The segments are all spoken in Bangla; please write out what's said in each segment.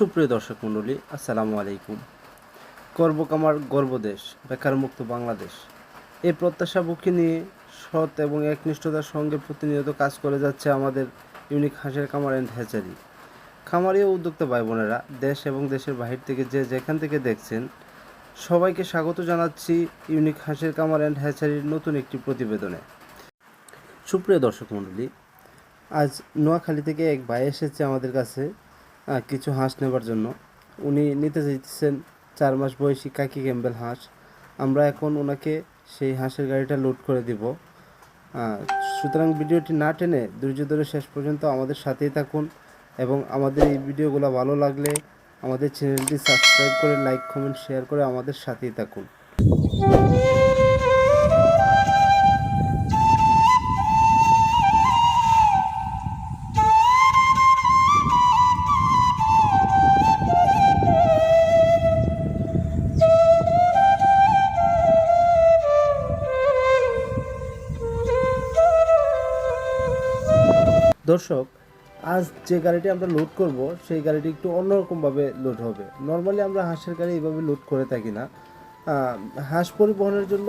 সুপ্রিয় দর্শক মণ্ডলী, আসসালামু আলাইকুম। কর্মকামার গর্বদেশ, বেকারমুক্ত বাংলাদেশ। এই প্রত্যাশা বুকে নিয়ে সৎ এবং একনিষ্ঠতার সঙ্গে প্রতিনিয়ত কাজ করে যাচ্ছে আমাদের ইউনিক হাঁসের কামার অ্যান্ড হ্যাচারি খামারি ও উদ্যোক্তা ভাই বোনেরা দেশ এবং দেশের বাহির থেকে যে যেখান থেকে দেখছেন, সবাইকে স্বাগত জানাচ্ছি ইউনিক হাঁসের কামার অ্যান্ড হ্যাচারির নতুন একটি প্রতিবেদনে। সুপ্রিয় দর্শক মণ্ডলী, আজ নোয়াখালী থেকে এক ভাই এসেছে আমাদের কাছে। কিছু হাঁস নেবার জন্য। উনি নিতে চাইতেছেন চার মাস বয়সী কাকি ক্যাম্বেল হাঁস। আমরা এখন ওনাকে সেই হাঁসের গাড়িটা লোড করে দিব। সুতরাং ভিডিওটি না টেনে ধৈর্য ধরে শেষ পর্যন্ত আমাদের সাথেই থাকুন এবং আমাদের এই ভিডিওগুলো ভালো লাগলে আমাদের চ্যানেলটি সাবস্ক্রাইব করে লাইক কমেন্ট শেয়ার করে আমাদের সাথেই থাকুন। দর্শক, আজ যে গাড়িটি আমরা লোড করব, সেই গাড়িটি একটু অন্যরকমভাবে লোড হবে। নর্মালি আমরা হাঁসের গাড়ি এইভাবে লোড করে থাকি না। হাঁস পরিবহনের জন্য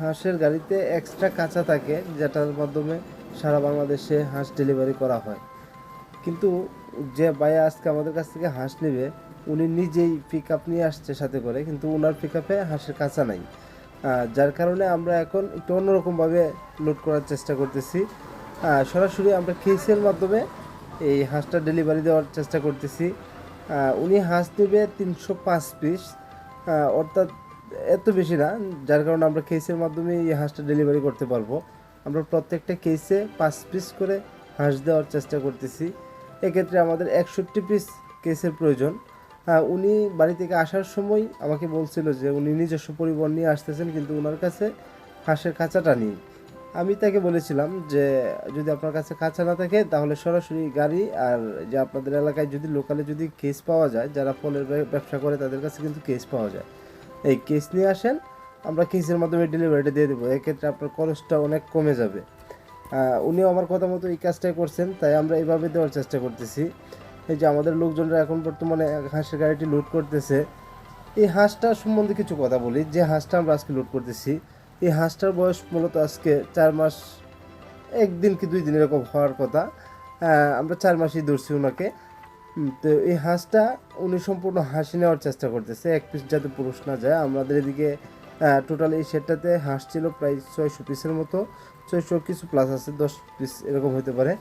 হাঁসের গাড়িতে এক্সট্রা কাঁচা থাকে, যেটার মাধ্যমে সারা বাংলাদেশে হাঁস ডেলিভারি করা হয়। কিন্তু যে ভাইয়া আজকে আমাদের কাছ থেকে হাঁস নেবে, উনি নিজেই পিক আপ নিয়ে আসছে সাথে করে, কিন্তু ওনার পিক আপে হাঁসের কাঁচা নাই। যার কারণে আমরা এখন একটু অন্যরকমভাবে লোড করার চেষ্টা করতেছি। সরাসরি আমরা কেসের মাধ্যমে এই হাঁসটা ডেলিভারি দেওয়ার চেষ্টা করতেছি। উনি হাঁস নেবে তিনশো পাঁচ পিস অর্থাৎ এত বেশি না, যার কারণে আমরা কেসের মাধ্যমে এই হাঁসটা ডেলিভারি করতে পারব। আমরা প্রত্যেকটা কেসে পাঁচ পিস করে হাঁস দেওয়ার চেষ্টা করতেছি। এক্ষেত্রে আমাদের একষট্টি পিস কেসের প্রয়োজন। উনি বাড়ি থেকে আসার সময় আমাকে বলছিল যে উনি নিজস্ব পরিবহন নিয়ে আসতেছেন, কিন্তু ওনার কাছে হাঁসের খাঁচাটা নেই। আমি তাকে বলেছিলাম যে, যদি আপনার কাছে কাঁচা না থাকে, তাহলে সরাসরি গাড়ি আর যে আপনাদের এলাকায় যদি লোকালে যদি কেস পাওয়া যায়, যারা ফলের ব্যবসা করে, তাদের কাছে কিন্তু কেস পাওয়া যায়। এই কেস নিয়ে আসেন, আমরা কেসের মাধ্যমে ডেলিভারিটা দিয়ে দেবো। এক্ষেত্রে আপনার খরচটা অনেক কমে যাবে। উনিও আমার কথা মতো এই কাজটাই করছেন, তাই আমরা এইভাবে দেওয়ার চেষ্টা করতেছি। এই যে আমাদের লোকজনরা এখন বর্তমানে হাঁসের গাড়িটি লুট করতেছে। এই হাঁসটা সম্বন্ধে কিছু কথা বলি। যে হাঁসটা আমরা আজকে লুট করতেছি এই হাঁসটার বয়স মূলত আজকে চার মাস একদিন কি দুই দিন এরকম হওয়ার কথা। আহ, আমরা চার মাসই ধরছি ওনাকে তো এই হাঁসটা উনি সম্পূর্ণ হাসি নেওয়ার চেষ্টা করতেছে। এক পিস যাতে পুরুষ না যায়। আমাদের এদিকে টোটাল এই সেটটাতে হাঁস ছিল প্রায় ছয়শো পিসের মতো। ছয়শো কিছু প্লাস আছে দশ পিস এরকম হতে পারে।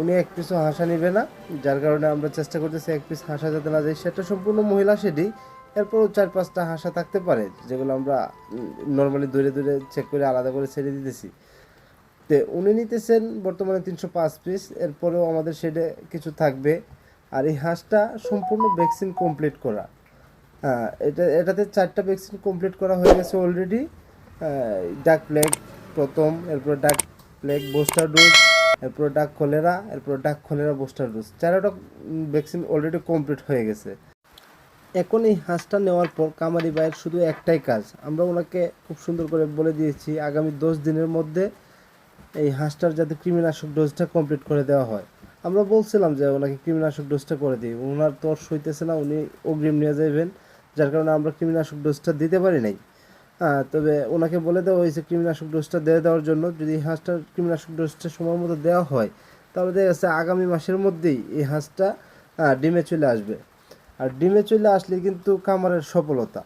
উনি এক পিসও হাঁসা নেবে না। যার কারণে আমরা চেষ্টা করতেছি এক পিস হাঁসা যাতে না যায়। সেটা সম্পূর্ণ মহিলা সেটি এরপরও চার পাঁচটা হাঁসা থাকতে পারে, যেগুলো আমরা নর্মালি দূরে দূরে চেক করে আলাদা করে ছেড়ে দিতেছি। তো উনি নিতেছেন বর্তমানে তিনশো পাঁচ পিস এরপরেও আমাদের শেডে কিছু থাকবে। আর এই হাঁসটা সম্পূর্ণ ভ্যাকসিন কমপ্লিট করা। হ্যাঁ এটা, এটাতে চারটা ভ্যাকসিন কমপ্লিট করা হয়ে গেছে অলরেডি ডাক প্লেগ প্রথম, এরপর ডাক প্লেগ বুস্টার ডোজ এরপর ডাক কলেরা এরপর ডাক কলেরা বুস্টার ডোজ চারোটা ভ্যাকসিন অলরেডি কমপ্লিট হয়ে গেছে। এখন এই হাঁসটা নেওয়ার পর কামারি ভাইয়ের শুধু একটাই কাজ। আমরা ওনাকে খুব সুন্দর করে বলে দিয়েছি, আগামী দশ দিনের মধ্যে এই হাঁসটার যাতে কৃমিনাশক ডোজটা কমপ্লিট করে দেওয়া হয়। আমরা বলছিলাম যে ওনাকে কৃমিনাশক ডোজটা করে দিই। ওনার তর সইতেছে না, উনি অগ্রিম নিয়ে যাবেন যার কারণে আমরা কৃমিনাশক ডোজটা দিতে পারি নাই। হ্যাঁ তবে ওনাকে বলে দেওয়া হয়েছে কৃমিনাশক ডোজটা দিয়ে দেওয়ার জন্য, যদি হাঁসটার কৃমিনাশক ডোজটা সময় মতো দেওয়া হয়, তাহলে দেখা যাচ্ছে আগামী মাসের মধ্যেই এই হাঁসটা ডিমে চলে আসবে। আর ডিমে চলে আসলে কিন্তু খামারের সফলতা।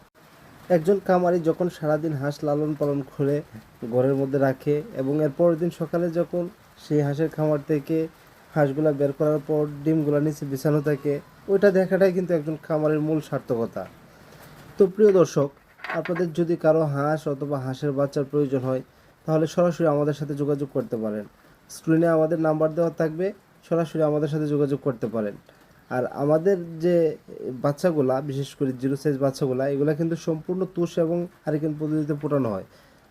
একজন খামারি যখন সারাদিন হাঁস লালন পালন করে ঘরের মধ্যে রাখে এবং এর পরের দিন সকালে যখন সেই হাঁসের খামার থেকে হাঁসগুলা বের করার পর ডিমগুলো নিচে বিছানো থাকে, ওইটা দেখাটাই কিন্তু একজন খামারের মূল সার্থকতা। তো প্রিয় দর্শক, আপনাদের যদি কারও হাঁস অথবা হাঁসের বাচ্চার প্রয়োজন হয়, তাহলে সরাসরি আমাদের সাথে যোগাযোগ করতে পারেন। স্ক্রিনে আমাদের নাম্বার দেওয়া থাকবে, সরাসরি আমাদের সাথে যোগাযোগ করতে পারেন। আর আমাদের যে বাচ্চাগুলা, বিশেষ করে জিরো সাইজ বাচ্চাগুলা, এগুলা কিন্তু সম্পূর্ণ তুষ এবং হারিকেন পদ্ধতিতে পোটানো হয়।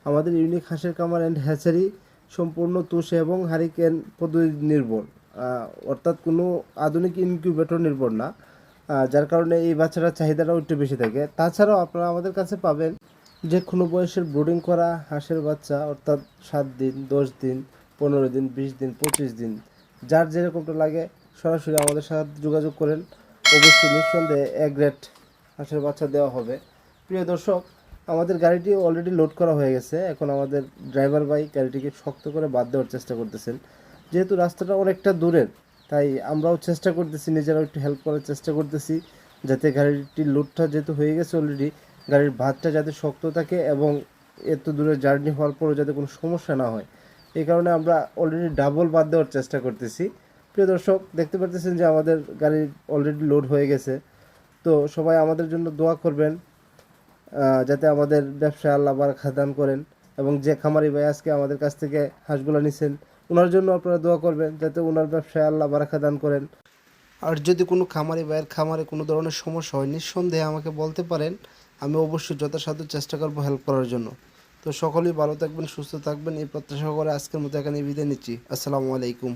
আমাদের ইউনিক হাঁসের কামার অ্যান্ড হ্যাচারি সম্পূর্ণ তুষ এবং হারিকেন পদ্ধতি নির্ভর। অর্থাৎ কোনো আধুনিক ইনকিউবেটর নির্ভর না। যার কারণে এই বাচ্চাটার চাহিদাটাও একটু বেশি থাকে। তাছাড়াও আপনারা আমাদের কাছে পাবেন যে কোনো বয়সের ব্রুডিং করা হাঁসের বাচ্চা, অর্থাৎ সাত দিন, দশ দিন, পনেরো দিন, বিশ দিন, পঁচিশ দিন, যার যেরকমটা লাগে সরাসরি আমাদের সাথে যোগাযোগ করেন। অবশ্যই নিঃসন্দেহে এক গ্রেড হাঁসের বাচ্চা দেওয়া হবে। প্রিয় দর্শক, আমাদের গাড়িটি অলরেডি লোড করা হয়ে গেছে। এখন আমাদের ড্রাইভার ভাই গাড়িটিকে শক্ত করে বাদ দেওয়ার চেষ্টা করতেছেন। যেহেতু রাস্তাটা অনেকটা দূরের, তাই আমরাও চেষ্টা করতেছি, নিজেরাও একটু হেল্প করার চেষ্টা করতেছি, যাতে গাড়িটির লোডটা যেহেতু হয়ে গেছে অলরেডি গাড়ির ভাতটা যাতে শক্ত থাকে এবং এত দূরে জার্নি হওয়ার পরও যাতে কোনো সমস্যা না হয়। এই কারণে আমরা অলরেডি ডাবল বাদ দেওয়ার চেষ্টা করতেছি। প্রিয় দর্শক, দেখতে পারতেছেন যে আমাদের গাড়ি অলরেডি লোড হয়ে গেছে। তো সবাই আমাদের জন্য দোয়া করবেন যাতে আমাদের ব্যবসায় আল্লাহ বারাকা দান করেন এবং যে খামারি ভাই আজকে আমাদের কাছ থেকে হাঁসগুলো নিছেন ওনার জন্য আপনারা দোয়া করবেন যাতে ওনার ব্যবসায় আল্লাহ বারাকা দান করেন। আর যদি কোনো খামারি ভাইয়ের খামারে কোনো ধরনের সমস্যা হয়, নিঃসন্দেহে আমাকে বলতে পারেন, আমি অবশ্যই যথাসাধ্য চেষ্টা করব হেল্প করার জন্য। তো সকলেই ভালো থাকবেন, সুস্থ থাকবেন, এই প্রত্যাশা করে আজকের মতো এখানে বিদায় নিচ্ছি। আসসালামু আলাইকুম।